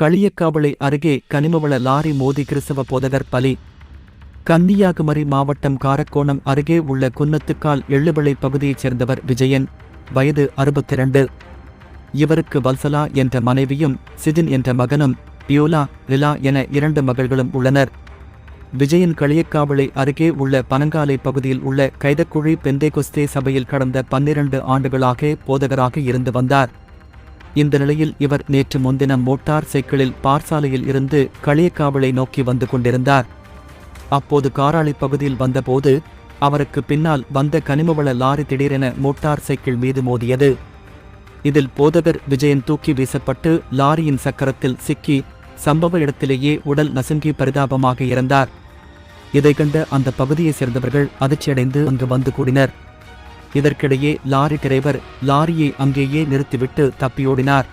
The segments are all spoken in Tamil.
களியக்காவளை அருகே கனிமவள லாரி மோதி கிறிஸ்தவ போதகர் பலி. கன்னியாகுமரி மாவட்டம் காரக்கோணம் அருகே உள்ள குன்னத்துக்கால் எள்ளுவிளை பகுதியைச் சேர்ந்தவர் விஜயன் வயது அறுபத்திரண்டு. இவருக்கு வல்சலா என்ற மனைவியும் சிதின் என்ற மகனும் பியோலா லிலா என இரண்டு மகள்களும் உள்ளனர். விஜயன் களியக்காவளை அருகே உள்ள பனங்காலை பகுதியில் உள்ள கைதக்குழி பெந்தேகொஸ்தே சபையில் கடந்த பன்னிரண்டு ஆண்டுகளாக போதகராக இருந்து வந்தார். இந்த நிலையில் இவர் நேற்று முன்தினம் மோட்டார் சைக்கிளில் பார்சாலையில் இருந்து களியக்காவலை நோக்கி வந்து கொண்டிருந்தார். அப்போது காராளி பகுதியில் வந்தபோது அவருக்கு பின்னால் வந்த கனிமவள லாரி திடீரென மோட்டார் சைக்கிள் மீது மோதியது. இதில் போதகர் விஜயன் தூக்கி வீசப்பட்டு லாரியின் சக்கரத்தில் சிக்கி சம்பவ இடத்திலேயே உடல் நசுங்கி பரிதாபமாக இறந்தார். இதை கண்ட அந்த பகுதியைச் சேர்ந்தவர்கள் அதிர்ச்சியடைந்து அங்கு வந்து கூடினர். இதற்கிடையே லாரி டிரைவர் லாரியை அங்கேயே நிறுத்திவிட்டு தப்பியோடினார்.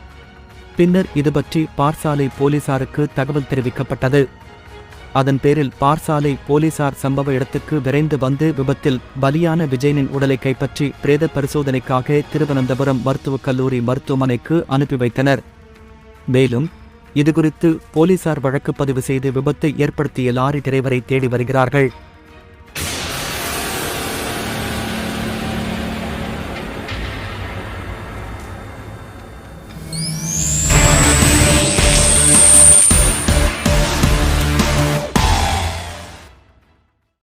பின்னர் இது பற்றி பார்சாலை போலீசாருக்கு தகவல் தெரிவிக்கப்பட்டது. அதன் பேரில் பார்சாலை போலீசார் சம்பவ இடத்துக்கு விரைந்து வந்து விபத்தில் பலியான விஜயனின் உடலை கைப்பற்றி பிரேத பரிசோதனைக்காக திருவனந்தபுரம் மருத்துவக் கல்லூரி மருத்துவமனைக்கு அனுப்பி வைத்தனர். மேலும் இதுகுறித்து போலீசார் வழக்கு பதிவு செய்து விபத்தை ஏற்படுத்திய லாரி டிரைவரை தேடி வருகிறார்கள்.